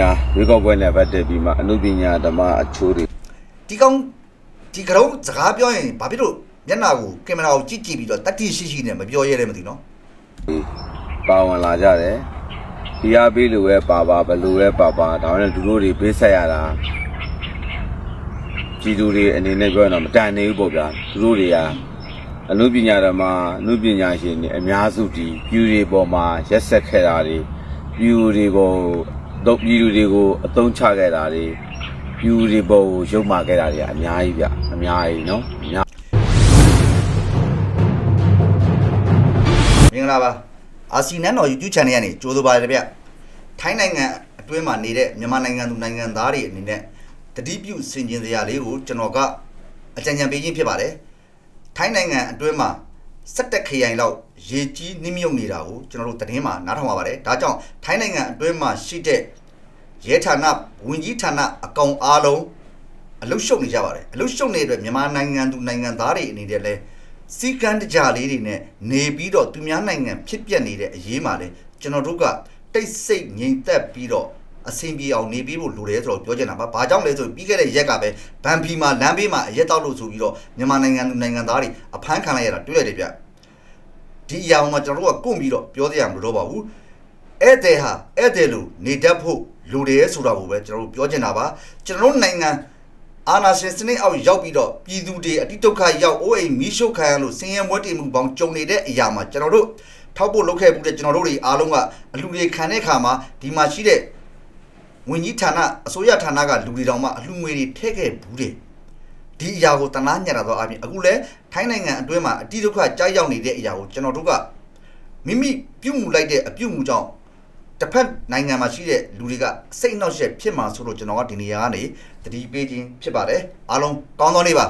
ညာရွေးကောက်ပွဲနဲ့ပတ်သက်ပြီးမှအနုပညာဓမ္မအချိုးတွေဒီကောင်ဒီကရုံးစကားပြောရင်ဘာဖြစ်လို့မျက်နှာကိုကင်မရာကိုကြည့်ကြည့်ပြီးတော့တတိရှိရှိနဲ့မပြောရဲတယ်မသိနော်ပါဝင်လာကြတယ်ဒီအားပေးလို့ပဲပါပါဘယ်လိုပဲပါပါဒါမှမဟုတ်လူတို့တွေပေးဆက်ရတာကြီးသူတွေအနေနဲ့ပြောရင်တော့မတန်နေဘူးပေါ့ဗျာလူတို့တွေကအနုပညာဓမ္မအနုပညာရှင်တွေအများစုဒီပြူတွေပေါ်မှာရက်ဆက်ခဲ့တာတွေပြူတွေပေါ် တော့ပြူတွေကိုအသုံးချခဲ့တာတွေပြူတွေပေါ်ကိုရုပ်မာခဲ့တာတွေကအများကြီးဗျအများကြီးနော်အများမင်္ဂလာပါအာစီနန်တော် YouTube channel ကနေကြိုးဆိုပါတယ်ဗျထိုင်းနိုင်ငံအတွင်းမှာနေတဲ့မြန်မာနိုင်ငံသူနိုင်ငံသားတွေအနေနဲ့တတိပြုစင်ကျင်စရာလေးကိုကျွန်တော်ကအကြံဉာဏ်ပေးခြင်းဖြစ်ပါတယ်ထိုင်းနိုင်ငံအတွင်းမှာ စက်တက်ခရိုင်လောက်ရေကြီးနှိမ့်မြုပ်နေတာကိုကျွန်တော်တို့သတင်းမှာနားထောင်ပါပါတယ်ဒါကြောင့်ထိုင်းနိုင်ငံအတွင်းမှာရှိတဲ့ရဲဌာနဝင်ကြီးဌာနအကောင်အားလုံးအလုရှုပ်နေကြပါတယ်အလုရှုပ်နေတဲ့အတွက်မြန်မာနိုင်ငံသူနိုင်ငံသားတွေအနေနဲ့လဲစီကန်းတကြလေးတွေနဲ့နေပြီးတော့သူများနိုင်ငံဖြစ်ပျက်နေတဲ့အရေးမှာလဲကျွန်တော်တို့ကတိတ်ဆိတ်ငြိမ်သက်ပြီးတော့ အဆင်ပြေအောင်နေပြီးဖို့လိုတယ်ဆိုတော့ပြောချင်တာပါ။ဘာကြောင့်လဲဆိုပြီးခဲ့တဲ့ရက်ကပဲဘန်ဖီမှာလမ်းဘေးမှာအရက်တောက်လို့ဆိုပြီးတော့မြန်မာနိုင်ငံသူနိုင်ငံသားတွေအဖမ်းခံလိုက်ရတာတွေ့ရတယ်ဗျ။ဒီအရာမှာကျွန်တော်တို့ကကုန်ပြီးတော့ပြောသေးရမလို့တော့ပါဘူး။ဧည့်သည်ဟာဧည့်သည်လို့နေတတ်ဖို့လိုတယ်ဆိုတာကိုပဲကျွန်တော်တို့ပြောချင်တာပါ။ကျွန်တော်တို့နိုင်ငံအာနာရှင်စနစ်အောက်ရောက်ပြီးတော့ပြည်သူတွေအတိဒုက္ခရောက်အိုးအိမ်မီးရှို့ခံရလို့ဆင်းရဲမွဲတေမှုပေါင်းကြုံနေတဲ့အရာမှာကျွန်တော်တို့ထောက်ဖို့လုပ်ခဲ့မှုတဲ့ကျွန်တော်တို့တွေအားလုံးကအလူတွေခံတဲ့ခါမှာဒီမှာရှိတဲ့ ဝင်ကြီးဌာနအစိုးရဌာနကလူတွေတောင်မှအလူငွေတွေထည့်ခဲ့ဘူးတယ်ဒီအရာကိုတနာညံ့တာတော့အပြင်အခုလဲထိုင်းနိုင်ငံအတွင်းမှာအတိဒုက္ခကြားရောက်နေတဲ့အရာကိုကျွန်တော်တို့ကမိမိပြုတ်မှုလိုက်တဲ့အပြုတ်မှုကြောင့်တစ်ဖက်နိုင်ငံမှာရှိတဲ့လူတွေကစိတ်နှောက်ယှက်ဖြစ်မှာဆိုလို့ကျွန်တော်ကဒီနေရာကနေတတိပေးခြင်းဖြစ်ပါတယ်အားလုံးကောင်းသောနေ့ပါ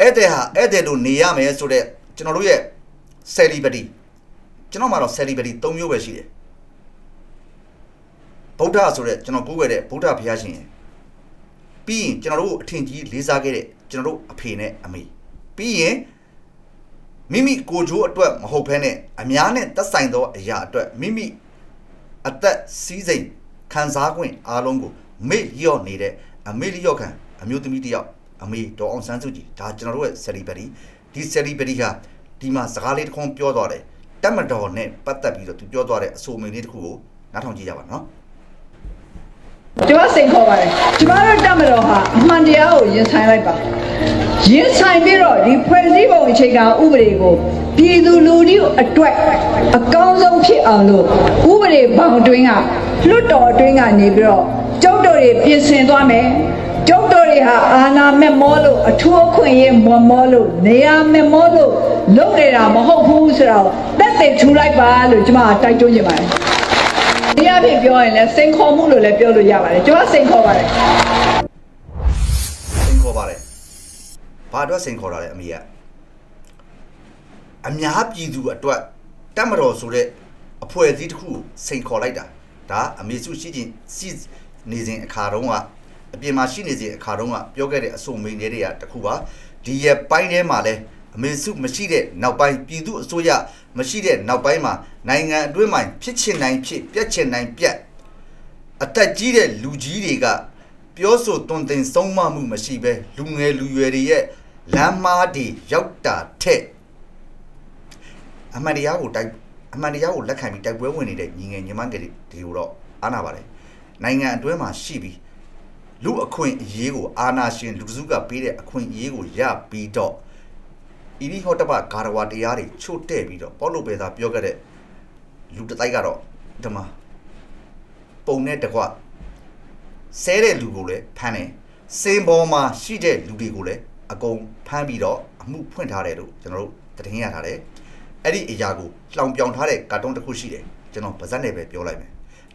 ဧည့်သည်ဟာဧည့်သည်တို့နေရမယ်ဆိုတော့ကျွန်တော်တို့ရဲ့ celebrity ကျွန်တော်မှာတော့ celebrity ၃မျိုးပဲရှိတယ် ဗုဒ္ဓဆိုတဲ့ကျွန်တော်ကိုးကွယ်တဲ့ဗုဒ္ဓဘုရားရှင်ရယ်ပြီးရင်ကျွန်တော်တို့ကိုအထင်ကြီးလေးစားခဲ့တဲ့ကျွန်တော်တို့အဖေနဲ့အမေပြီးရင်မိမိကိုယ်ကျိုးအတွက်မဟုတ်ဘဲနဲ့အများနဲ့သက်ဆိုင်သောအရာအတွက်မိမိအသက်စီးစိမ်ခံစား권အားလုံးကိုမေ့လျော့နေတဲ့အမေ့လျော့ခံအမျိုးသမီးတစ်ယောက်အမေဒေါ်အောင်ဆန်းစုကြည်ဒါကျွန်တော်တို့ရဲ့ celebrity ဒီ celebrity ဟာဒီမှာစကားလေးတစ်ခုပြောသွားတယ်တက်မတော်နဲ့ပတ်သက်ပြီးတော့သူပြောသွားတဲ့အဆိုအမိန်လေးတစ်ခုကိုနားထောင်ကြည့်ကြပါနော် ကျမစိန်ခေါ်ပါတယ်ကျမတို့တက်မတော်ဟာအမှန်တရားကိုရင်ဆိုင်လိုက်ပါရင်ဆိုင်ပြီးတော့ဒီဖွဲ့စည်းပုံအခြေခံဥပဒေကိုပြည်သူလူထုအတွက်အကောင်းဆုံးဖြစ်အောင်လို့ဥပဒေဘောင်အတွင်းကလွတ်တော်အတွင်းကနေပြီးတော့ကျုပ်တို့တွေပြင်ဆင်သွားမယ်ကျုပ်တို့တွေဟာအာဏာမဲ့မောလို့အထူးအခွင့်အရေးမွန်မောလို့နေရာမဲ့မောလို့လုပ်နေတာမဟုတ်ဘူးဆိုတော့တက်တဲ့ထူလိုက်ပါလို့ကျမကတိုက်တွန်းနေပါတယ် ဒီအဖြစ်ပြောရင်လည်းစိန်ခေါ်မှုလို့လည်းပြောလို့ရပါတယ်ကျွန်တော်စိန်ခေါ်ပါတယ်စိန်ခေါ်ပါတယ်ဘာအတွက်စိန်ခေါ်တာလဲအမေကအများပြည်သူအတွက်တက်မတော်ဆိုတဲ့အဖွဲ့အစည်းတစ်ခုကိုစိန်ခေါ်လိုက်တာဒါအမေစုရှိချင်းစီနေစဉ်အခါတုန်းကအပြင်မှာရှိနေစဉ်အခါတုန်းကပြောခဲ့တဲ့အဆိုမိန်တွေကတစ်ခုပါဒီရဲ့ပိုင်းထဲမှာလဲအမေစုမရှိတဲ့နောက်ပိုင်းပြည်သူအစိုးရ မရှိတဲ့နောက်ပိုင်းမှာနိုင်ငံအတွင်းမှာဖြစ်ချင်နိုင်ဖြစ်ပြက်ချင်နိုင်ပြက်အသက်ကြီးတဲ့လူကြီးတွေကပြောဆိုတွင်တင်ဆုံးမမှုမရှိဘဲလူငယ်လူရွယ်တွေရဲ့လမ်းမားတွေရောက်တာထက်အမှန်တရားကိုတိုက်အမှန်တရားကိုလက်ခံပြီးတိုက်ပွဲဝင်နေတဲ့ညီငယ်ညီမငယ်တွေဒီလိုတော့အားနာပါတယ်နိုင်ငံအတွင်းမှာရှိပြီးလူအခွင့်အရေးကိုအာနာရှင်လူစုကပေးတဲ့အခွင့်အရေးကိုရပြီးတော့ ဣရိဟောတပဂါရဝတရားတွေချို့တဲ့ပြီးတော့ပေါလုပေသာပြောခဲ့တဲ့လူတစ်တိုက်ကတော့ဓမ္မပုံနဲ့တကွဆဲတဲ့လူကိုလည်းဖမ်းတယ်စင်ပေါ်မှာရှိတဲ့လူတွေကိုလည်းအကုန်ဖမ်းပြီးတော့အမှုဖွင့်ထားတယ်လို့ကျွန်တော်တို့သတင်းရထားတယ်အဲ့ဒီအရာကိုလောင်ပြောင်ထားတဲ့ကာတွန်းတစ်ခုရှိတယ်ကျွန်တော်ဗဇက်နဲ့ပဲပြောလိုက်မယ်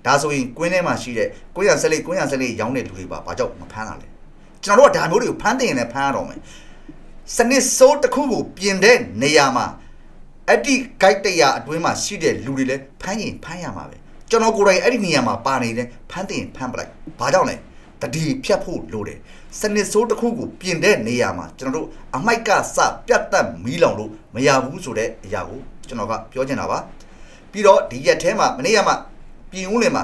ဒါဆိုရင်ကွင်းထဲမှာရှိတဲ့ကိုရဆက်လေးကိုရဆက်လေးရောင်းတဲ့လူတွေပါဘာကြောင့်မဖမ်းတာလဲကျွန်တော်တို့ကဒါမျိုးတွေကိုဖမ်းတင်ရင်လည်းဖမ်းရတော့မယ် စနစ်စိုးတစ်ခုကိုပြင်တဲ့နေရာမှာအဲ့ဒီ guide တရားအတွင်းမှာရှိတဲ့လူတွေလည်းဖမ်းရင်ဖမ်းရမှာပဲကျွန်တော်ကိုယ်တိုင်အဲ့ဒီနေရာမှာပါနေတယ်ဖမ်းတင်ဖမ်းပလိုက်ဘာကြောင့်လဲတတိဖြတ်ဖို့လိုတယ်စနစ်ဆိုးတစ်ခုကိုပြင်တဲ့နေရာမှာကျွန်တော်တို့အမိုက်ကစပြတ်တက်မီးလောင်လို့မရဘူးဆိုတဲ့အရာကိုကျွန်တော်ကပြောချင်တာပါပြီးတော့ဒီရက်ထဲမှာမနေ့ကမှပြင်ဦးလင်မှာ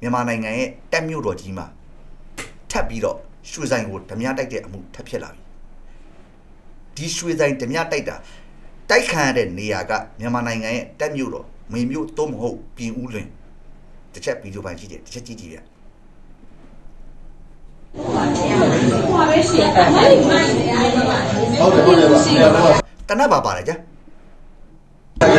မြန်မာနိုင်ငံရဲ့တက်မြို့တော်ကြီးမှာထပ်ပြီးတော့ရွှေဆိုင်ကိုဓမြတိုက်တဲ့အမှုထပ်ဖြစ်လာပြီ ဒီရွှေဆိုင်ဓမြတိုက်တာတိုက်ခံရတဲ့နေရာကမြန်မာနိုင်ငံရဲ့တက်မြို့တော်မေမြို့သုံးမဟုတ်ပြင်ဦးလွင်တစ်ချက်ဗီဒီယိုပိုင်းရှိတယ်တစ်ချက်ကြည့်ကြည့်ဗျဟုတ်တယ်ဟုတ်တယ်ပါဆရာတော်တနတ်ပါပါတယ်ကြာရ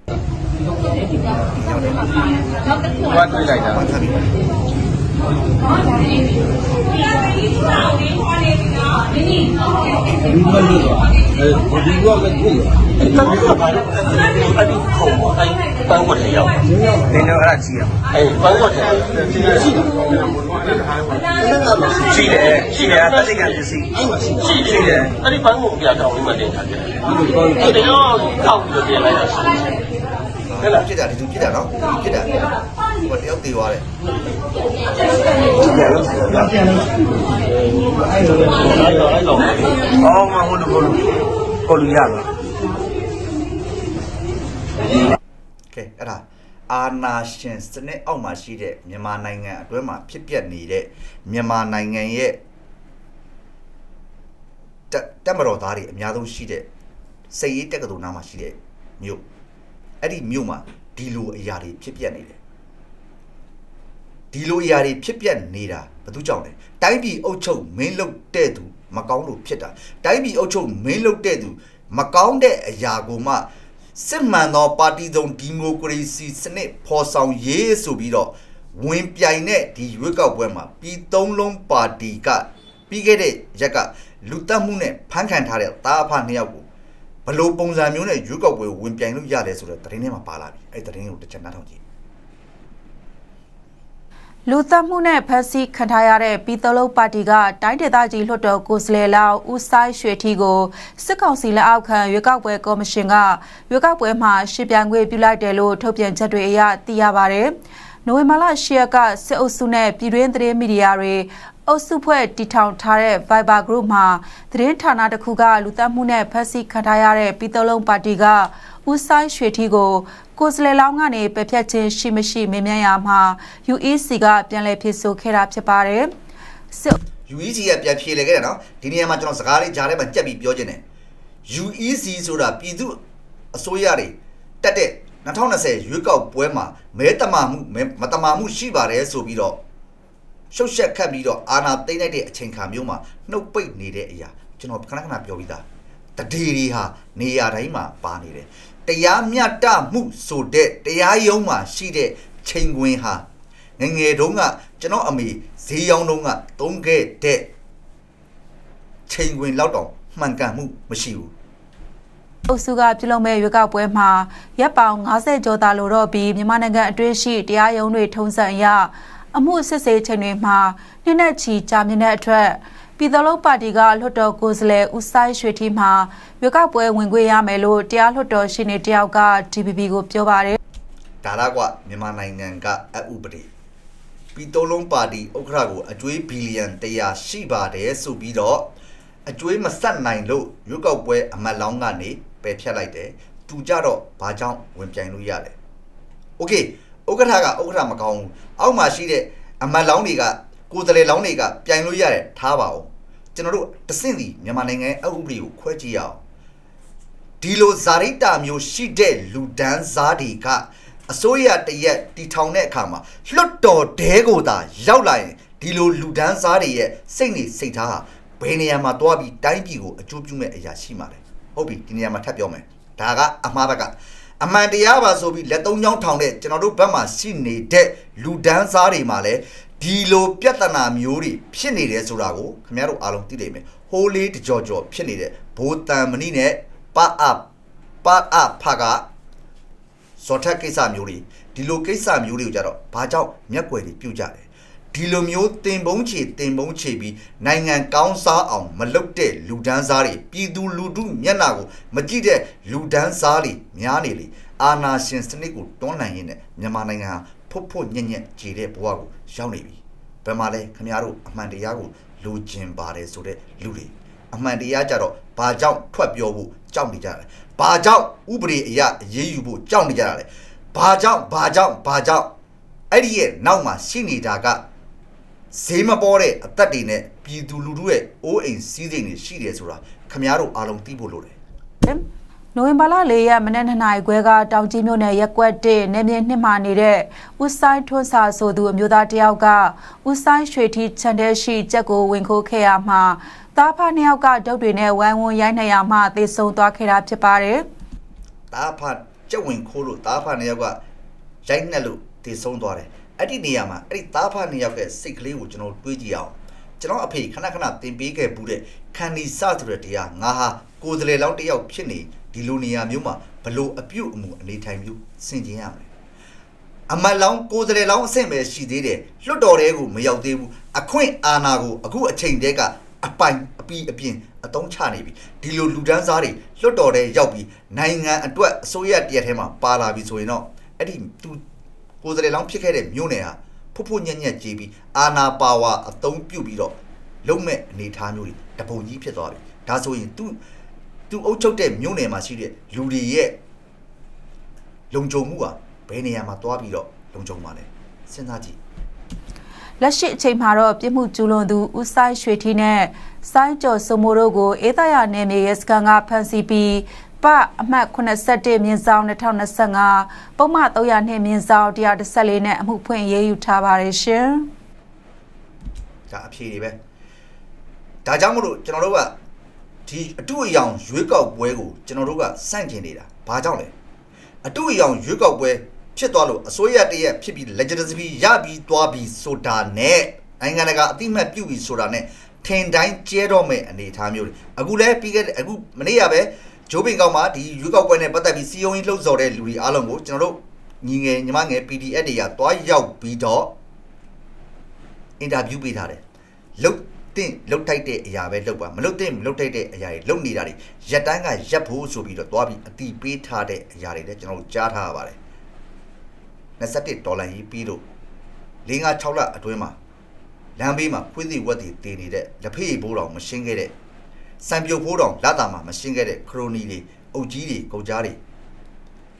ရ ဘာတွေ့လိုက်တာမှန်တယ်ဒီ ဒီမှာလို့အဲဒီကကတူတယ်တောင်းတာပါလေအဲဒီခုံပေါ်တိုင်းတောင်းဝတ်ထရောက်နေတော့အဲ့ဒါကြည့်ရအောင်အဲတောင်းဝတ်ထရှိတယ်ရှိတယ်ရှိတယ်တတိကပစ္စည်းရှိရှိတယ်အဲ့ဒီပန်းကိုပြတောင်းလေးမှတင်ထားတယ်အဲ့ဒါတော့တောက်ပြီးပြင်လိုက်တာရှိတယ်ဟဲ့လားပြစ်တာဒီသူပြစ်တာနော်ဒီပြစ်တာဟိုတယောက်သေးသွားတယ်ပြန်လို့ပြန်လို့အော်မဟုတ်လို့ဘူးကိုလူရတော့ကဲအဲ့ဒါအာနာရှင်စနစ်အောက်မှာရှိတဲ့မြန်မာနိုင်ငံအတွင်းမှာဖြစ်ပျက်နေတဲ့မြန်မာနိုင်ငံရဲ့တက်မတော်သားတွေအများဆုံးရှိတဲ့စိတ်ရေးတက်ကတော်နားမှာရှိတဲ့မြို့အဲ့ဒီမြို့မှာဒီလိုအရာတွေဖြစ်ပျက်နေတယ်ဒီလိုအရာတွေဖြစ်ပျက်နေတာဘယ်သူကြောင့်လဲတိုင်းပြည်အုပ်ချုပ်မင်းလုပ်တဲ့သူ မကောင်းလို့ဖြစ်တာတိုင်းပြည်အုပ်ချုပ်မင်းလုပ်တဲ့သူမကောင်းတဲ့အရာကိုမှစစ်မှန်သောပါတီစုံဒီမိုကရေစီစနစ်ဖော်ဆောင်ရေးဆိုပြီးတော့ဝင်ပြိုင်တဲ့ဒီရွေးကောက်ပွဲမှာပြည်သုံးလုံးပါတီကပြီးခဲ့တဲ့ရက်ကလူတက်မှုနဲ့ဖမ်းခံထားတဲ့တာအဖနှစ်ယောက်ကိုဘယ်လို့ပုံစံမျိုးနဲ့ရွေးကောက်ပွဲဝင်ပြိုင်လို့ရတယ်ဆိုတော့သတင်းထဲမှာပါလာပြီအဲ့ဒီသတင်းကိုတစ်ချက်နားထောင်ကြည့် လူသက်မှုနဲ့ဖက်စီခံထားရတဲ့ပြည်သလုံးပါတီကတိုင်းဒေသကြီးလွှတ်တော်ကိုယ်စားလှယ်လောက်ဦးဆိုင်ရွှေထီကိုစစ်ကောင်စီလက်အောက်ခံရွေးကောက်ပွဲကော်မရှင်ကရွေးကောက်ပွဲမှာရှင်းပြငွေပြုလိုက်တယ်လို့ထုတ်ပြန်ချက်တွေအရသိရပါတယ်။နိုဝင်ဘာလ10ရက်ကစစ်အုပ်စုနဲ့ပြည်တွင်းသတင်းမီဒီယာတွေအုပ်စုဖွဲ့တီထောင်ထားတဲ့ Viber Group မှာသတင်းဌာနတစ်ခုကလူသက်မှုနဲ့ဖက်စီခံထားရတဲ့ပြည်သလုံးပါတီကဦးဆိုင်ရွှေထီကို ကိုယ်စားလှယ်လောင်းကနေပယ်ဖြတ်ခြင်းရှိမရှိမေးမြန်းရမှာ UEC ကပြန်လည်ဖြစ်ဆိုခဲ့တာဖြစ်ပါတယ်စစ် UEC ကပြန်ဖြေလေခဲ့တယ်နော်ဒီနေရာမှာကျွန်တော်စကားလေးကြားထဲမှာကြက်ပြီးပြောခြင်းတယ် UEC ဆိုတာပြည်သူအစိုးရတွေတက်တဲ့2020ရွေးကောက်ပွဲမှာမဲတမာမှုမဲမတမာမှုရှိပါတယ်ဆိုပြီးတော့ရှုပ်ရှက်ခတ်ပြီးတော့အာဏာသိမ်းလိုက်တဲ့အချိန်ခါမျိုးမှာနှုတ်ပိတ်နေတဲ့အရာကျွန်တော်ခဏခဏပြောပြီးသားတတိတွေဟာနေရာတိုင်းမှာပါနေတယ် တရားမျှတမှုဆိုတဲ့တရားရုံးမှာရှိတဲ့ချိန်ခွင်ဟာငယ်ငယ်တုန်းကကျွန်တော်အမေဈေးရောင်းတုန်းကသုံးခဲ့တဲ့ချိန်ခွင်လောက်တော့မှန်ကန်မှုမရှိဘူးအုပ်စုကပြုလုပ်မဲ့ရွေးကောက်ပွဲမှာရပ်ပေါင်90ကျော်သာလိုတော့ပြီးမြန်မာနိုင်ငံအတွင်းရှိတရားရုံးတွေထုံးစံအရအမှုစစ်ဆေးချိန်တွေမှာနှစ်နဲ့ချီကြာမြင့်တဲ့အတွက် ပြည်သူ့လုံးပါတီကလွှတ်တော်ကိုယ်စားလှယ်ဦးစိုင်းရွှေထီးမှရွေးကောက်ပွဲဝင်ခွင့်ရမယ်လို့တရားလွှတ်တော်ရှင်နေတယောက်က DPP ကိုပြောပါတယ်။ဒါရကမြန်မာနိုင်ငံကအဥပဒေပြည်သူ့လုံးပါတီဥက္ကဋ္ဌကိုအကျွေးဘီလီယံ100ရှိပါတယ်ဆိုပြီးတော့အကျွေးမဆက်နိုင်လို့ရွေးကောက်ပွဲအမတ်လောင်းကနေပယ်ဖျက်လိုက်တယ်။သူကြတော့ဘာကြောင့်ဝင်ပြိုင်လို့ရလဲ။ Okay ဥက္ကဋ္ဌကဥက္ကဋ္ဌမကောင်းဘူး။အောက်မှာရှိတဲ့အမတ်လောင်းတွေကကိုယ်တလေလောင်းတွေကပြိုင်လို့ရတယ်ထားပါအောင် ကျွန်တော်တို့တဆင့်စီမြန်မာနိုင်ငံရဲ့အဥပဒေကိုခွဲကြည့်ရအောင်ဒီလိုဇာရိတာမျိုးရှိတဲ့လူဒန်းစားတွေကအစိုးရတရက်တီထောင်တဲ့အခါမှာလွတ်တော်တဲကိုသာရောက်လာရင်ဒီလိုလူဒန်းစားတွေရဲ့စိတ်နေစိတ်ထားဟာဘယ်နေရာမှာတွားပြီးတိုင်းပြည်ကိုအကျိုးပြုမဲ့အရာရှိမှာလဲဟုတ်ပြီဒီနေရာမှာထပ်ပြောမယ်ဒါကအမှားဘက်ကအမှန်တရားပါဆိုပြီးလက်သုံးချောင်းထောင်တဲ့ကျွန်တော်တို့ဘက်မှာရှိနေတဲ့လူဒန်းစားတွေမှာလဲ ဒီလိုပြဿနာမျိုးတွေဖြစ်နေတယ်ဆိုတာကိုခင်ဗျားတို့အားလုံးသိနေမယ်ဟိုးလေးတကြော်ကြော်ဖြစ်နေတဲ့ဘိုးတန်မဏိနဲ့ပအပ်ပအပ်ဖကဇော်ထက်ကိစ္စမျိုးတွေဒီလိုကိစ္စမျိုးတွေကိုကြတော့ဘာကြောင့်မျက်ကွယ်တွေပြုတ်ကြတယ်ဒီလိုမျိုးတင်ပုံးချေတင်ပုံးချေပြီးနိုင်ငံကောင်းစားအောင်မလုပ်တဲ့လူဒန်းစားတွေပြည်သူလူထုမျက်နှာကိုမကြည့်တဲ့လူဒန်းစားတွေများနေလေအာနာရှင်စနစ်ကိုတွန်းလှန်ရင်းနဲ့မြန်မာနိုင်ငံဟာ ဖွတ်ဖွတ်ညက်ညက်ခြေတဲ့ဘဝကိုရောက်နေပြီဘယ်မှာလဲခင်ဗျားတို့အမှန်တရားကိုလူကျင်ပါတယ်ဆိုတဲ့လူတွေအမှန်တရားကြတော့ဘာကြောင့်ထွက်ပြောဖို့ကြောက်နေကြတာလဲဘာကြောင့်ဥပဒေအရအရေးယူဖို့ကြောက်နေကြတာလဲဘာကြောင့်ဘာကြောင့်ဘာကြောင့်အဲ့ဒီရဲ့နောက်မှာရှိနေတာကဈေးမပေါ်တဲ့အသက်တွေနဲ့ပြည်သူလူထုရဲ့အိုးအိမ်စီးစိမ်တွေရှိတယ်ဆိုတာခမားတို့အားလုံးသိဖို့လိုတယ် နိုဝင်ဘာလ၄ရက်မနေ့2နာရီခွဲကတောင်ကြီးမြို့နယ်ရက်ကွက်1နေမြေနှစ်မှာနေတဲ့ဦးဆိုင်ထွန်းစာဆိုသူအမျိုးသားတယောက်ကဦးဆိုင်ရွှေထီချန်တဲ့ရှိကြက်ကိုဝင်ခိုးခဲ့ရမှာသားဖနှစ်ယောက်ကဒုတ်တွေနဲ့ဝိုင်းဝန်းရိုက်နှက်ရမှသေဆုံးသွားခဲ့တာဖြစ်ပါတယ်။တားဖကြက်ဝင်ခိုးလို့တားဖနှစ်ယောက်ကရိုက်နှက်လို့တည်ဆုံးသွားတယ်အဲ့ဒီနေရာမှာအဲ့ဒီတားဖနှစ်ယောက်ရဲ့စိတ်ကလေးကိုကျွန်တော်တွေးကြည့်အောင်ကျွန်တော်အဖေခဏခဏတင်ပေးခဲ့ဘူးတဲ့ခန္ဒီစဆိုတဲ့တရားငါဟာကိုယ်တလေလောင်းတစ်ယောက်ဖြစ်နေ ဒီလိုနေရာမျိုးမှာဘလို့အပြုတ်အမူအနေထိုင်မျိုးဆင်ကျင်ရမယ်အမတ်လောင်းကိုယ်တလေလောင်းအဆင့်ပဲရှိသေးတယ်လွတ်တော်တဲ့ကိုမရောက်သေးဘူးအခွင့်အာဏာကိုအခုအချိန်တည်းကအပိုင်အပီအပြင်အတုံးချနေပြီဒီလိုလူဒန်းစားတွေလွတ်တော်တဲ့ရောက်ပြီးနိုင်ငံအတွက်အစိုးရတရက်ထဲမှာပါလာပြီဆိုရင်တော့အဲ့ဒီသူကိုယ်တလေလောင်းဖြစ်ခဲ့တဲ့မြို့နယ်ဟာဖုတ်ဖုတ်ညက်ညက်ကြီးပြီးအာဏာပါဝါအတုံးပြုတ်ပြီးတော့လုံးမဲ့အနေထားမျိုးတွေတပုံကြီးဖြစ်သွားပြီဒါဆိုရင်သူ သူအုပ်ချုပ်တဲ့မြို့နယ်မှာရှိတဲ့လူတွေရဲ့လုံခြုံမှုဟာဘယ်နေရာမှာသွားပြီးတော့လုံခြုံပါလဲစဉ်းစားကြည့်လက်ရှိအချိန်မှာတော့ပြစ်မှုကျူးလွန်သူဦးဆိုင်ရွှေထီနဲ့စိုင်းကျော်စုံမိုးတို့ကိုအေးသရနယ်မြေရဲစခန်းကဖမ်းဆီးပြီးပအမှတ်81မြင်းဆောင်2025ပုံမှန်302မြင်းဆောင်114နဲ့အမှုဖွင့်ရေးယူထားပါတယ်ရှင်။ဒါအဖြေတွေပဲဒါကြောင့်မလို့ကျွန်တော်တို့က ဒီအတူအယောင်ရွေးကောက်ပွဲကိုကျွန်တော်တို့ကစန့်ကျင်နေတာဘာကြောင့်လဲအတူအယောင်ရွေးကောက်ပွဲဖြစ်သွားလို့အစိုးရတရက်ဖြစ်ပြီး legitimacy ရပြီးသွားပြီးဆိုတာနဲ့နိုင်ငံတကာအတိအမှတ်ပြုပြီးဆိုတာနဲ့ထင်တိုင်းကျဲတော့မဲ့အနေအထားမျိုးတွေအခုလဲပြီးခဲ့တဲ့အခုမနေ့ကပဲဂျိုးပင်ကောင်မှာဒီရွေးကောက်ပွဲနဲ့ပတ်သက်ပြီးစီယုံကြီးလှုပ်ဆော်တဲ့လူတွေအားလုံးကိုကျွန်တော်တို့ညီငယ်ညီမငယ် PDF တွေကတွားရောက်ပြီးတော့အင်တာဗျူးပေးထားတယ်လုတ် တင်လုတ်ထိုက်တဲ့အရာပဲလုတ်ပါမလုတ်တင်မလုတ်ထိုက်တဲ့အရာတွေလုတ်နေတာတွေရက်တန်းကရက်ဖို့ဆိုပြီးတော့တွားပြီးအတီးပေးထားတဲ့အရာတွေလည်းကျွန်တော်တို့ကြားထားရပါတယ်21ဒေါ်လာကြီးပြီးတော့၄၅6လအတွင်းမှာလမ်းဘေးမှာခွေးစီဝက်တွေတည်နေတဲ့လက်ဖေးဘိုးတော်မရှင်းခဲ့တဲ့စံပြုတ်ဘိုးတော်လာတာမှာမရှင်းခဲ့တဲ့ခရိုနီတွေအုတ်ကြီးတွေကုတ်ကြားတွေ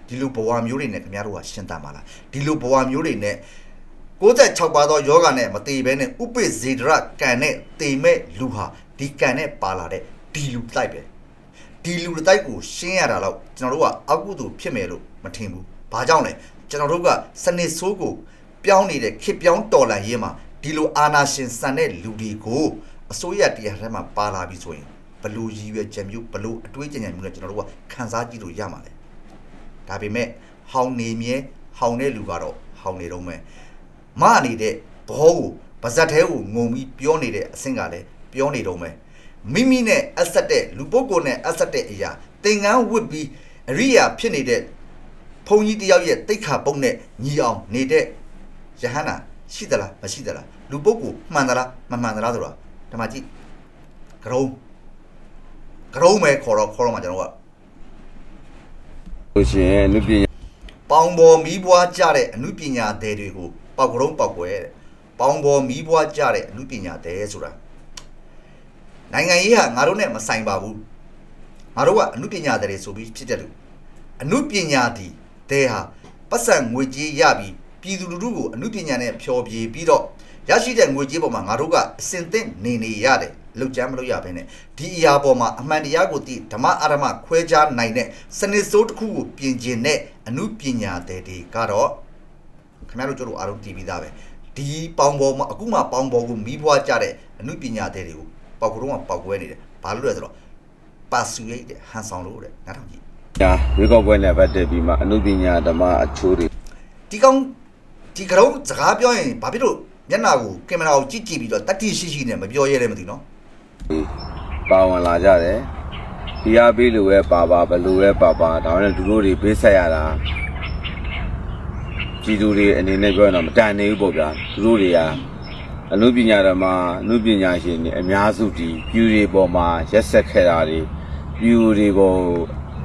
ဒီလိုဘဝမျိုးတွေနဲ့ခင်ဗျားတို့ကရှင်းတတ်ပါလားဒီလိုဘဝမျိုးတွေနဲ့ 96ပါသောယောဂနဲ့မတည်ဘဲနဲ့ဥပိ္ပဇေဒရကံနဲ့တည်မဲ့လူဟာဒီကံနဲ့ပါလာတဲ့ဒီလူတိုက်ပဲဒီလူတိုက်ကိုရှင်းရတာတော့ကျွန်တော်တို့ကအောက်ကုသိုလ်ဖြစ်မယ်လို့မထင်ဘူး။ဘာကြောင့်လဲကျွန်တော်တို့ကစနစ်ဆိုးကိုပြောင်းနေတဲ့ခေတ်ပြောင်းတော်လှန်ရေးမှာဒီလိုအာနာရှင်ဆန်တဲ့လူတွေကိုအစိုးရတရားထဲမှာပါလာပြီဆိုရင်ဘလို့ရည်ရွယ်ချက်မျိုးဘလို့အတွေးကြံကြံမျိုးနဲ့ကျွန်တော်တို့ကခန်းစားကြည့်လို့ရမှာလေ။ဒါပေမဲ့ဟောင်းနေမြဲဟောင်းတဲ့လူကတော့ဟောင်းနေတော့မယ်။ မနေတဲ့ဘောကိုပါဇက်သေးကိုငုံပြီးပြောနေတဲ့အဆင့်ကလည်းပြောနေတော့မယ်မိမိနဲ့အဆက်တဲ့လူပုဂ္ဂိုလ်နဲ့အဆက်တဲ့အရာသင်္ကန်းဝတ်ပြီးအရိယာဖြစ်နေတဲ့ဘုန်းကြီးတယောက်ရဲ့တိတ်ခါပုံနဲ့ညီအောင်နေတဲ့ယဟန္တာရှိသလားမရှိသလားလူပုဂ္ဂိုလ်မှန်သလားမမှန်သလားဆိုတာဒီမှာကြည့်ကရုံးကရုံးပဲခေါ်တော့ခေါ်တော့မှကျွန်တော်ကလို့ရှိရင်အနုပညာပေါင်ပေါ်မီးပွားကြတဲ့အမှုပညာသည်တွေကို ပောက်ကရုံးပောက်ွယ်တဲ့ပေါင်ပေါ်မီးပွားကြတဲ့အမှုပညာသည်ဆိုတာနိုင်ငံရေးဟာငါတို့နဲ့မဆိုင်ပါဘူးငါတို့ကအမှုပညာသည်တွေဆိုပြီးဖြစ်တဲ့လူအမှုပညာသည်တဲဟာပတ်စံငွေကြေးရပြီးပြည်သူလူထုကိုအမှုပညာနဲ့ဖျော်ဖြေပြီးတော့ရရှိတဲ့ငွေကြေးပေါ်မှာငါတို့ကအစင်သင့်နေနေရတယ်လောက်ချမ်းမလို့ရဘဲနဲ့ဒီအရာပေါ်မှာအမှန်တရားကိုသိဓမ္မအာရမခွဲခြားနိုင်တဲ့စနစ်စိုးတစ်ခုကိုပြင်ကျင်တဲ့အမှုပညာတွေတွေကတော့ ခင်ဗျားတို့တို့အားလုံးတည်ပြီးသားပဲဒီပေါင်ပေါ်မှာအခုမှပေါင်ပေါ်ကိုမီးပွားကြတဲ့အမှုပညာတွေတွေကိုပေါက်ကတော့မှပေါက်ကွဲနေတယ်ဘာလို့လဲဆိုတော့ပါဆူရိတ်တဲ့ဟန်ဆောင်လို့တဲ့နားထောင်ကြည့်ညာရွေးကောက်ပွဲနဲ့ပတ်သက်ပြီးမှအနုပညာဓမ္မအချိုးတွေဒီကောင်ဒီကရုံးစကားပြောရင်ဘာဖြစ်လို့မျက်နှာကိုကင်မရာကိုကြည့်ကြည့်ပြီးတော့တတိရှိရှိနဲ့မပြောရဲတယ်မသိနော်ပါဝင်လာကြတယ်ဒီအားပေးလို့ပဲပါပါဘလို့ပဲပါပါဒါမှမဟုတ်သူတို့တွေပေးဆက်ရတာ ပြည်သူတွေအနေနဲ့ပြောရင်တော့မတန်နေဘူးပေါ့ဗျာသူတို့တွေကအနုပညာဓမ္မအနုပညာရှင်တွေအများစုဒီပြူတွေပေါ်မှာရက်ဆက်ခဲ့တာတွေပြူတွေပေါ်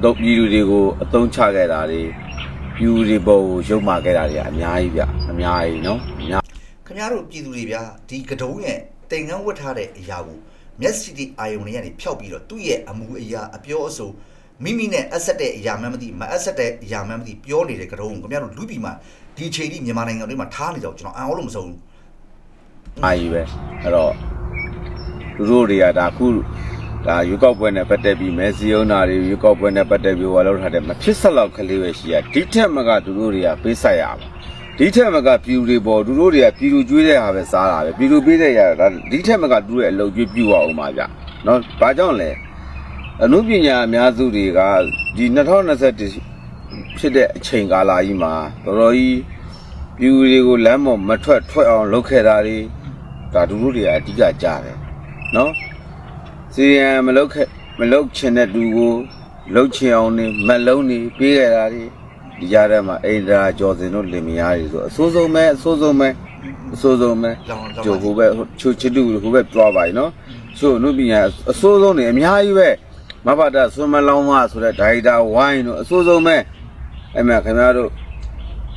တော့ပြည်သူတွေကိုအသုံးချခဲ့တာတွေပြူတွေပေါ်ကိုရုပ်မာခဲ့တာတွေကအများကြီးဗျအများကြီးနော်အများခင်ဗျားတို့ပြည်သူတွေဗျာဒီကတုံးရဲ့တင်ငန်းဝတ်ထားတဲ့အရာကိုမျက်စိတိအာယုံတွေကနေဖျောက်ပြီးတော့သူ့ရဲ့အမူအရာအပြောအဆိုမိမိနဲ့အဆက်တဲ့အရာမှန်းမသိမအဆက်တဲ့အရာမှန်းမသိပြောနေတဲ့ကြုံခင်ဗျားတို့လူပြည်မှာ ဒီအချိန်ထိမြန်မာနိုင်ငံတွေမှာထားနေကြတော့ကျွန်တော်အံ့ဩလို့မဆုံးဘူးအာကြီးပဲအဲ့တော့သူတို့တွေကဒါခုဒါရွေးကောက်ပွဲနဲ့ပတ်သက်ပြီးမဲစီယုံနာတွေရွေးကောက်ပွဲနဲ့ပတ်သက်ပြီးဟောလောက်ထားတယ်မဖြစ်ဆက်လောက်ကလေးပဲရှိရဒီထက်မကသူတို့တွေကပေးဆက်ရပါဒီထက်မကပြည်သူတွေပေါ်သူတို့တွေကပြည်သူကျွေးတဲ့ဟာပဲစားတာပဲပြည်သူပေးတဲ့ရဒါဒီထက်မကသူတို့ရဲ့အလုပ်ကျွေးပြူအောင်ပါဗျနော်ဘာကြောင့်လဲအနုပညာအများစုတွေကဒီ2021 ဖြစ်တဲ့အချိန်ကာလကြီးမှာတော်တော်ကြီးပြူတွေကိုလမ်းပေါ်မထွက်ထွက်အောင်လုပ်ခဲ့တာတွေဒါဒူတို့တွေကအဓိကကြားတယ်နော်စီရန်မလုပ်ခဲ့မလုပ်ချင်တဲ့သူကိုလုပ်ချင်အောင်နေမလုံးနေပေးခဲ့တာတွေဒီကြားထဲမှာအိန္ဒြာကျော်စင်တို့လင်မယားတွေဆိုအဆိုးဆုံးပဲအဆိုးဆုံးပဲအဆိုးဆုံးပဲလောင်လောင်ကျိုးဟိုဘက်ချိုချစ်တူဟိုဘက်တွားပါ යි နော်ချို့အနုပညာအဆိုးဆုံးနေအများကြီးပဲမဘာတာဆွမ်းမလောင်းမဆိုတဲ့ဒိုင်တာဝိုင်းတို့အဆိုးဆုံးပဲ အဲ့မဲ့ခင်ဗျားတို့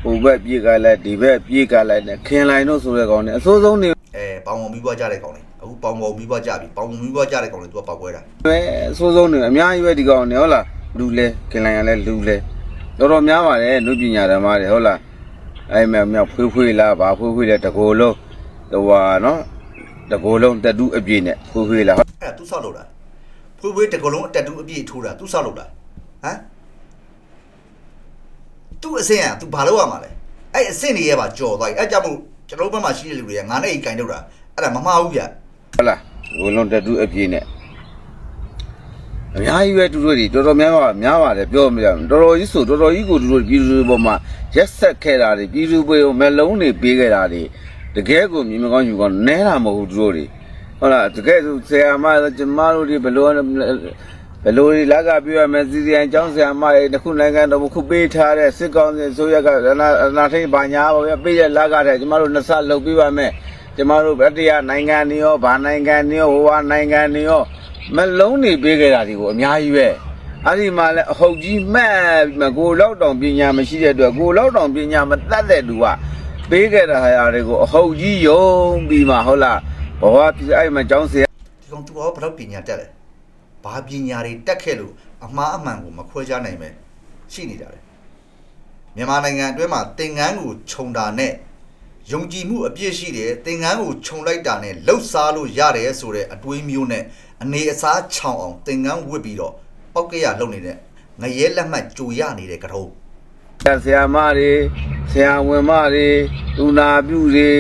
ဟိုဘက်ပြေးကလိုက်ဒီဘက်ပြေးကလိုက်နဲ့ခင်လိုက်တို့ဆိုတဲ့ကောင်နဲ့အစိုးဆုံးနေအဲပေါင်ပေါင်ပြီးပွားကြတဲ့ကောင်လေးအခုပေါင်ပေါင်ပြီးပွားကြပြီပေါင်ပေါင်ပြီးပွားကြတဲ့ကောင်လေးသူကပောက်ကွဲတာပဲအစိုးဆုံးနေအများကြီးပဲဒီကောင်နဲ့ဟုတ်လားလူလဲခင်လိုက်ရလဲလူလဲတော်တော်များပါတယ်လူပညာဓမ္မတွေဟုတ်လားအဲ့မဲ့မြောက်ဖွေးဖွေးလားဗာဖွေးဖွေးလဲတကိုယ်လုံးဟိုဟာနော်တကိုယ်လုံးတတူးအပြည့်နဲ့ဖွေးဖွေးလားဟုတ်အဲ့ဒါသူဆောက်လို့လားဖွေးဖွေးတကလုံးအတက်တူအပြည့်ထိုးတာသူဆောက်လို့လားဟမ် သူ့အစင်ကသူဘာလုပ်ရမှာလဲအဲ့အစင်တွေရဲ့ပါကြော်သွားပြီအဲ့ကြောင့်မို့ကျွန်တော်တို့ဘက်မှာရှိတဲ့လူတွေကငါနဲ့အိမ်ကင်ထုတ်တာအဲ့ဒါမမှားဘူးဗျဟုတ်လားတကိုယ်လုံးတတူးအပြည့်နဲ့အများကြီးပဲသူတို့တွေတော်တော်များများများပါတယ်ပြောမရဘူးတော်တော်ကြီးဆိုတော်တော်ကြီးကိုသူတို့ပြည်သူတွေပေါ်မှာရက်ဆက်ခဲ့တာတွေပြည်သူတွေကိုမလုံးတွေပေးခဲ့တာတွေတကယ်ကိုမြင်မကောင်းယူကောင်းနဲတာမဟုတ်ဘူးသူတို့တွေဟုတ်လားတကယ်ဆိုဆရာမကျမတို့တွေဘယ်လို ဘယ်လိုတွေလက်ကပြောရမယ်စီစီအန်ကျောင်းဆရာမတွေတစ်ခုနိုင်ငံတော်ခုပေးထားတဲ့စစ်ကောင်းစီဆိုရကအနာအနာထိန်ဘာညာပါဗျပေးရလက်ကတဲ့ကျမတို့နှစ်ဆလုပ်ပေးပါမယ်ကျမတို့ဗတ္တရနိုင်ငံတွေရောဗာနိုင်ငံတွေရောဟိုဟာနိုင်ငံတွေရောမလုံးနေပေးခဲ့တာဒီကိုအများကြီးပဲအဲ့ဒီမှာလဲအဟုတ်ကြီးမှတ်ပြီးမှကိုလောက်တောင်ပညာမရှိတဲ့အတွက်ကိုလောက်တောင်ပညာမတတ်တဲ့လူကပေးခဲ့တာဟာတွေကိုအဟုတ်ကြီးယုံပြီးမှဟုတ်လားဘဝပြအဲ့မှာကျောင်းဆရာဒီကောင်သူကဘယ်တော့ပညာတက်လဲ ဘာပညာတွေတက်ခဲ့လို့အမှားအမှန်ကိုမခွဲခြားနိုင်ပဲရှိနေတာလေမြန်မာနိုင်ငံအတွင်းမှာသင်္ကန်းကိုခြုံတာနဲ့ယုံကြည်မှုအပြည့်ရှိတယ်သင်္ကန်းကိုခြုံလိုက်တာနဲ့လှုပ်ရှားလို့ရတယ်ဆိုတဲ့အတွေးမျိုးနဲ့အနေအစားချောင်အောင်သင်္ကန်းဝစ်ပြီးတော့ပောက်ကရလုံနေတဲ့ငရဲလက်မှတ်ကြိုရနေတဲ့ကထုံးဆရာမတွေဆရာဝန်မတွေလူနာပြုတွေ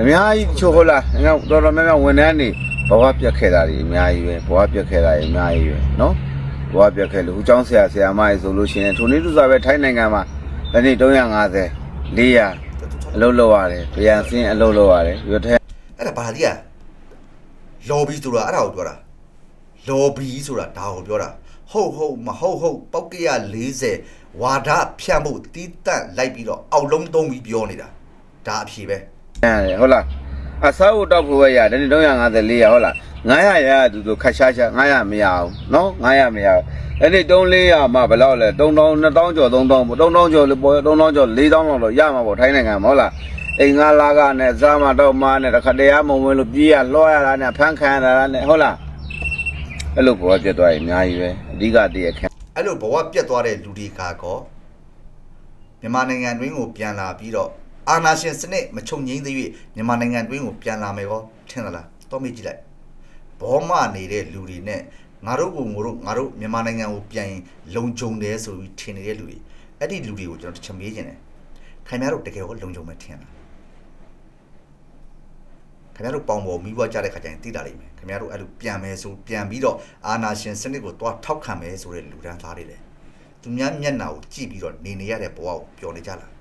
အများကြီးချို့ဟုတ်လားငါတော်တော်များများဝန်ထမ်းတွေ ဘဝပြတ်ခဲ့တာတွေအများကြီးပဲဘဝပြတ်ခဲ့တာတွေအများကြီးပဲနော်ဘဝပြတ်ခဲ့လို့ဟိုကျောင်းဆရာဆရာမတွေဆိုလို့ရှိရင်ထိုနည်းတူစွာပဲထိုင်းနိုင်ငံမှာတစ်နေ့350 400အလုပ်လုပ်ရတယ်။ဗျာစင်းအလုပ်လုပ်ရတယ်။ရွတ်ထဲအဲ့ဒါဘာကြီးอ่ะ lobby ဆိုတာအဲ့ဒါကိုပြောတာ lobby ဆိုတာဒါကိုပြောတာဟုတ်ဟုတ်မဟုတ်ဟုတ်ပောက်ကရ40ဝါဒဖြန့်ဖို့တီးတန့်လိုက်ပြီးတော့အောက်လုံးသုံးပြီးပြောနေတာဒါအဖြေပဲရတယ်ဟုတ်လား။ အစားဖို့တောက်ဖို့ပဲရတယ်။350 400ဟုတ်လား။900ရတူတူခက်ရှားရှား900မရအောင်နော်900မရအောင်။အဲ့ဒီ3 400မှဘယ်လောက်လဲ3000 2000ကျော်3000ပေါ့3000ကျော်လို့ပေါ်3000ကျော်4000လောက်တော့ရမှာပေါ့ထိုင်းနိုင်ငံမှာဟုတ်လား။အိမ်ငါလာကနဲ့စားမတော့မနဲ့တခါတည်းမဝင်လို့ပြေးရလွှားရတာနဲ့ဖန်ခံရတာနဲ့ဟုတ်လား။အဲ့လိုပေါ်ပြတ်သွားရင်အများကြီးပဲအဓိကတည်းကအဲ့လိုဘဝပြတ်သွားတဲ့လူတွေကကောမြန်မာနိုင်ငံတွင်းကိုပြန်လာပြီးတော့ အာနာရှင်စနစ်မချုံငိမ့်သေး၍မြန်မာနိုင်ငံတွင်းကိုပြန်လာမယ်ကောထင်သလားတော့မေ့ကြည့်လိုက်ဘောမနေတဲ့လူတွေနဲ့ငါတို့ကိုငါတို့ငါတို့မြန်မာနိုင်ငံကိုပြန်ရင်လုံခြုံတယ်ဆိုပြီးထင်နေတဲ့လူတွေအဲ့ဒီလူတွေကိုကျွန်တော်တစ်ချက်မေးချင်တယ်ခင်ဗျားတို့တကယ်ကိုလုံခြုံမယ်ထင်လားခင်ဗျားတို့ပေါင်ပေါ်မိဘကြတဲ့ခါကျရင်သိတာလိမ့်မယ်ခင်ဗျားတို့အဲ့လိုပြန်မယ်ဆိုပြန်ပြီးတော့အာနာရှင်စနစ်ကိုတွားထောက်ခံမယ်ဆိုတဲ့လူတန်းသားတွေလေသူများမျက်နှာကိုကြည့်ပြီးတော့နေနေရတဲ့ဘဝကိုပျော်နေကြလားအဲ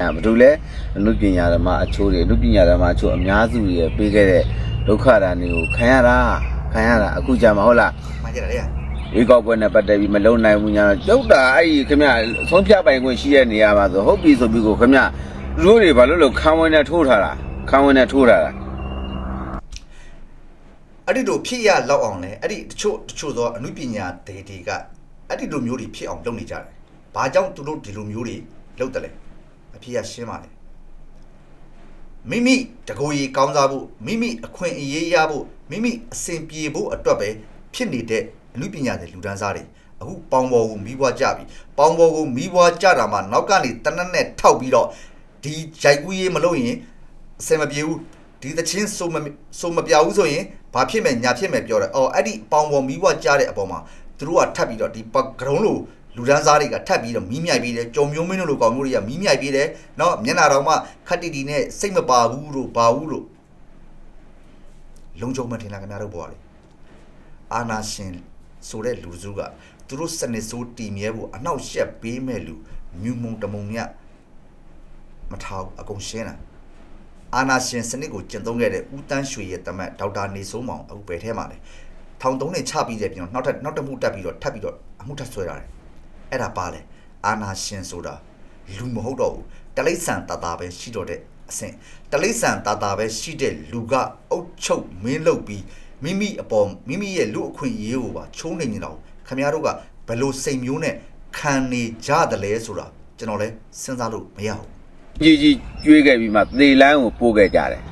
ဘာလို့လဲအနုပညာဓမ္မအချိုးတွေအနုပညာဓမ္မအချိုးအများစုတွေပေးခဲ့တဲ့ဒုက္ခဓာတ်တွေကိုခံရတာခံရတာအခုကြာမှာဟုတ်လားမှန်ကြတယ်လေဝေကောက်ပွဲနဲ့ပတ်သက်ပြီးမလုံနိုင်ဘူးညာတော့ကျုပ်တာအဲ့ဒီခင်ဗျဆုံးဖြတ်ပိုင်ခွင့်ရှိတဲ့နေရာမှာဆိုဟုတ်ပြီဆိုပြီးကိုခင်ဗျလူတို့တွေဘာလို့လို့ခံဝင်နဲ့ထိုးထားတာခံဝင်နဲ့ထိုးထားတာအဲ့ဒီလိုဖြစ်ရလောက်အောင်လဲအဲ့ဒီတချို့တချို့သောအမှုပညာဒေတွေကအဲ့ဒီလိုမျိုးတွေဖြစ်အောင်လုပ်နေကြတယ်ဘာကြောင့်သူတို့ဒီလိုမျိုးတွေလုပ်တယ်လဲ အဖြစ်ရရှင်းပါလေမိမိတကိုယ်ရည်ကောင်းစားဖို့မိမိအခွင့်အရေးရဖို့မိမိအစဉ်ပြေဖို့အတွက်ပဲဖြစ်နေတဲ့အမှုပညာတဲ့လူဒန်းစားတွေအခုပေါင်ပေါ်ကိုမီးပွားကြပြီပေါင်ပေါ်ကိုမီးပွားကြတာမှနောက်ကနေတနက်နဲ့ထောက်ပြီးတော့ဒီရိုက်ကူးရေးမလုပ်ရင်အစင်မပြေဘူးဒီသချင်းစုံမစုံမပြဘူးဆိုရင်ဘာဖြစ်မယ်ညာဖြစ်မယ်ပြောတယ်အော်အဲ့ဒီပေါင်ပေါ်မီးပွားကြတဲ့အပေါ်မှာသူတို့ကထပ်ပြီးတော့ဒီပဂရုံးလို လူဒန်းစားတွေကထပ်ပြီးတော့မီးမြိုက်ပြီးတယ်ကြုံမျိုးမင်းတို့လိုကောင်မျိုးတွေကမီးမြိုက်ပြီးတယ်เนาะမျက်နာတော်မှခက်တီတီနဲ့စိတ်မပါဘူးလို့ပါဘူးလို့လုံချုံမထင်လားခင်ဗျားတို့ဘွားလေအာနာရှင်ဆိုတဲ့လူစုကသူတို့စနစ်ဆိုးတီမြဲဖို့အနှောက်ယှက်ပေးမဲ့လူမြူမုံတမုံမြမထားဘူးအကုန်ရှင်းတာအာနာရှင်စနစ်ကိုကျင့်သုံးခဲ့တဲ့ဦးတန်းရွှေရဲ့တမတ်ဒေါက်တာနေစိုးမောင်အခုပဲထဲမှာလေထောင်သုံးနဲ့ချပြီးတဲ့ပြီးတော့နောက်ထပ်နောက်တစ်မှုတက်ပြီးတော့ထပ်ပြီးတော့အမှုထပ်ဆွဲတာတယ် အဲ့ဒါပါလေအာနာရှင်ဆိုတာလူမဟုတ်တော့ဘူးတလိษံတတာပဲရှိတော့တဲ့အဆင့်တလိษံတတာပဲရှိတဲ့လူကအုတ်ချုပ်မင်းလုပ်ပြီးမိမိအပေါ်မိမိရဲ့လူအခွင့်အရေးကိုပါချိုးနေနေတာကိုခင်ဗျားတို့ကဘယ်လိုစိတ်မျိုးနဲ့ခံနေကြတယ်လဲဆိုတာကျွန်တော်လည်းစဉ်းစားလို့မရဘူးကြီးကြီးကျွေးခဲ့ပြီးမှသေလန်းကိုပို့ခဲ့ကြတယ်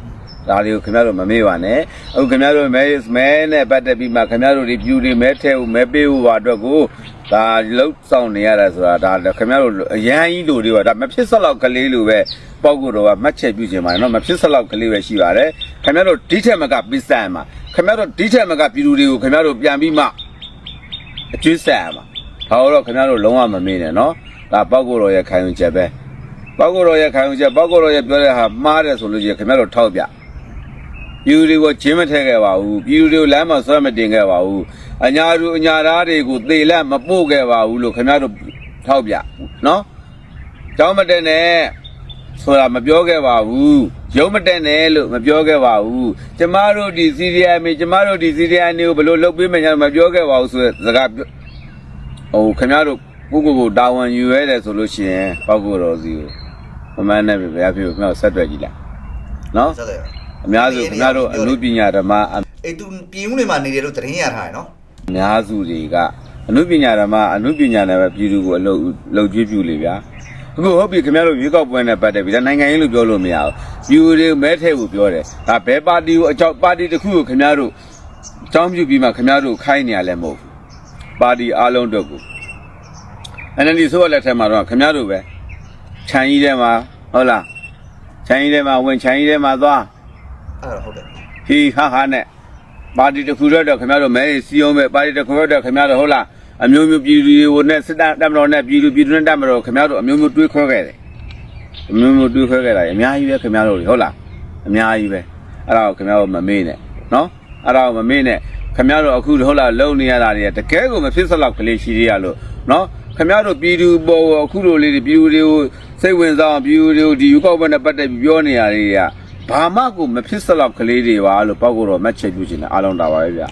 ဒါလေးကိုခင်ဗျားတို့မမေ့ပါနဲ့အခုခင်ဗျားတို့မဲမဲနဲ့ပတ်သက်ပြီးမှခင်ဗျားတို့ဒီပြူတွေမဲထဲကိုမဲပေးဖို့ပါအတွက်ကိုဒါလှုပ်ဆောင်နေရတာဆိုတာဒါခင်ဗျားတို့အရန်ကြီးလူတွေကဒါမဖြစ်စလောက်ကလေးလိုပဲပေါက်ကိုတော့ကမှတ်ချက်ပြုခြင်းပါတယ်နော်မဖြစ်စလောက်ကလေးပဲရှိပါတယ်ခင်ဗျားတို့ဒီထက်မကပစ္စံမှာခင်ဗျားတို့ဒီထက်မကပြည်သူတွေကိုခင်ဗျားတို့ပြန်ပြီးမှအကျွေးဆက်ရမှာဒါတော့ခင်ဗျားတို့လုံးဝမမေ့နဲ့နော်ဒါပေါက်ကိုတော့ရခိုင်ုံချက်ပဲပောက်ကိုရောရဲ့ခိုင်အောင်ချက်ပောက်ကိုရောရဲ့ပြောတဲ့ဟာမှားတယ်ဆိုလို့ရှိရင်ခင်ဗျားတို့ထောက်ပြ ပြည်သူတွေကိုချင်းမထည့်ခဲ့ပါဘူးပြည်သူတွေကိုလမ်းမှာဆွဲမတင်ခဲ့ပါဘူးအညာသူအညာသားတွေကိုသေလက်မပို့ခဲ့ပါဘူးလို့ခင်ဗျားတို့ထောက်ပြနော်ကြောင်းမတက်နဲ့ဆိုတာမပြောခဲ့ပါဘူးရုံးမတက်နဲ့လို့မပြောခဲ့ပါဘူးကျမတို့ဒီစီရီယမ်မေကျမတို့ဒီစီရီယမ်တွေကိုဘယ်လိုလုပ်ပေးမယ်ညာမပြောခဲ့ပါဘူးဆိုတဲ့စကားပြောဟိုခင်ဗျားတို့ကိုကိုကိုတာဝန်ယူရတယ်ဆိုလို့ရှိရင်ပောက်ကိုရောစီကိုမမန်းနဲ့ပဲဘယ်အဖြစ်ကိုကျွန်တော်ဆက်တွေ့ကြည့်လိုက်နော်ဆက်တယ် အများစုခင်ဗျားတို့အမှုပညာဓမ္မအအဲ့သူပြင်းဦးတွေမှာနေတယ်လို့သတင်းရထားတယ်နော်များစုတွေကအမှုပညာဓမ္မအမှုပညာနဲ့ပဲပြည်သူကိုအလုပ်လုပ်ကျွေးပြုလေဗျာအခုဟုတ်ပြီခင်ဗျားတို့ရွေးကောက်ပွဲနဲ့ပတ်သက်ပြီးဒါနိုင်ငံရေးလို့ပြောလို့မရဘူးပြည်သူတွေမဲထဲကိုပြောတယ်ဒါဘယ်ပါတီကိုအကြောက်ပါတီတစ်ခုကိုခင်ဗျားတို့အကြောင်းပြုပြီးမှခင်ဗျားတို့ခိုင်းနေရလဲမဟုတ်ဘူးပါတီအားလုံးအတွက်ကို NLD ဆိုရလက်ထက်မှာတော့ခင်ဗျားတို့ပဲခြံကြီးထဲမှာဟုတ်လားခြံကြီးထဲမှာဝင်ခြံကြီးထဲမှာသွား အဲ့ဒါဟုတ်တယ်ဟီဟာဟာနဲ့ပါတီတစ်ခုတော့တော့ခင်ဗျားတို့မဲစီအောင်ပဲပါတီတစ်ခုတော့ခင်ဗျားတို့ဟုတ်လားအမျိုးမျိုးပြည်သူတွေကိုနဲ့စစ်တပ်တပ်မတော်နဲ့ပြည်သူပြည်သူနဲ့တပ်မတော်ခင်ဗျားတို့အမျိုးမျိုးတွေးခွဲခဲ့တယ်အမျိုးမျိုးတွေးခွဲခဲ့တာအများကြီးပဲခင်ဗျားတို့ဟုတ်လားအများကြီးပဲအဲ့ဒါကိုခင်ဗျားတို့မမေ့နဲ့နော်အဲ့ဒါကိုမမေ့နဲ့ခင်ဗျားတို့အခုဟုတ်လားလုံနေရတာတွေကတကယ်ကိုမဖြစ်စလောက်ကလေးရှိသေးရလို့နော်ခင်ဗျားတို့ပြည်သူပေါ်အခုလိုလေးတွေပြည်သူတွေကိုစိတ်ဝင်စားအောင်ပြည်သူတွေကိုဒီယူကောက်ပွဲနဲ့ပတ်သက်ပြီးပြောနေရတွေက ဘာမှကိုမဖြစ်စလောက်ကလေးတွေပါလို့ပောက်ကတော့မက်ချက်ပြုချင်တယ်အားလုံးတာပါပဲဗျာ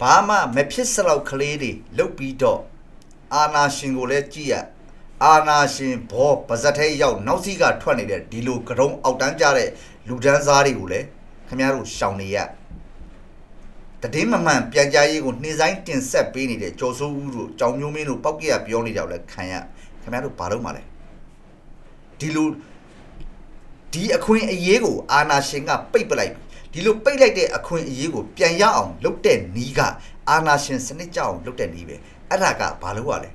ဘာမှမဖြစ်စလောက်ကလေးတွေလုတ်ပြီးတော့အာနာရှင်ကိုလည်းကြည့်ရအာနာရှင်ဘောပါဇက်ထဲရောက်နောက်စီကထွက်နေတဲ့ဒီလိုကရုံအောက်တန်းကြတဲ့လူဒန်းစားတွေကိုလည်းခင်ဗျားတို့ရှောင်နေရတည်င်းမမှန်ပြန်ကြားရေးကိုနှင်းဆိုင်တင်ဆက်ပေးနေတဲ့ကျော်စိုးဦးတို့ကြောင်မျိုးမင်းတို့ပောက်ကရပြောနေကြတယ်လည်းခံရခင်ဗျားတို့ဘာလို့မှလဲဒီလို ဒီအခွင့်အရေးကိုအာနာရှင်ကပိတ်ပလိုက်ပြီဒီလိုပိတ်လိုက်တဲ့အခွင့်အရေးကိုပြန်ရအောင်လုပ်တဲ့နီးကအာနာရှင်စနစ်ကြအောင်လုပ်တဲ့နီးပဲအဲ့ဒါကဘာလို့ r လဲ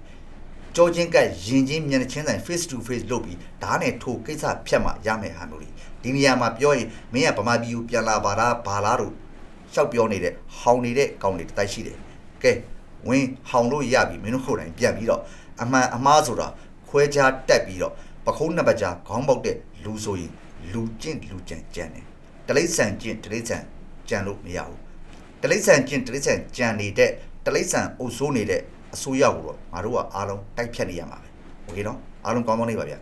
ကြောချင်းကရင်ချင်းမျက်နှာချင်းဆိုင် face to face လုပ်ပြီးဓာတ်နဲ့ထိုးကိစ္စဖြတ်မှရမယ်ဟာမျိုးတွေဒီနေရာမှာပြောရင်မင်းကဗမာပြည်ကိုပြန်လာပါလားဘာလားတို့ရှောက်ပြောနေတဲ့ဟောင်နေတဲ့ကောင်တွေတတိုက်ရှိတယ်ကဲဝင်းဟောင်လို့ရပြီမင်းတို့ခုတ်တိုင်းပြန်ပြီးတော့အမှန်အမှားဆိုတာခွဲခြားတက်ပြီးတော့ပခုံးနှစ်ပတ်ကြာခေါင်းပေါက်တဲ့လူဆိုရင် လူကျင့်လူကြံကြံတယ်တလိษံကျင့်တလိษံကြံလို့မရဘူးတလိษံကျင့်တလိษံကြံနေတဲ့တလိษံအုပ်ဆိုးနေတဲ့အစိုးရကိုတော့ငါတို့ကအားလုံးတိုက်ဖြတ်နေရမှာပဲโอเคနော်အားလုံးကောင်းကောင်းလေးပါဗျာ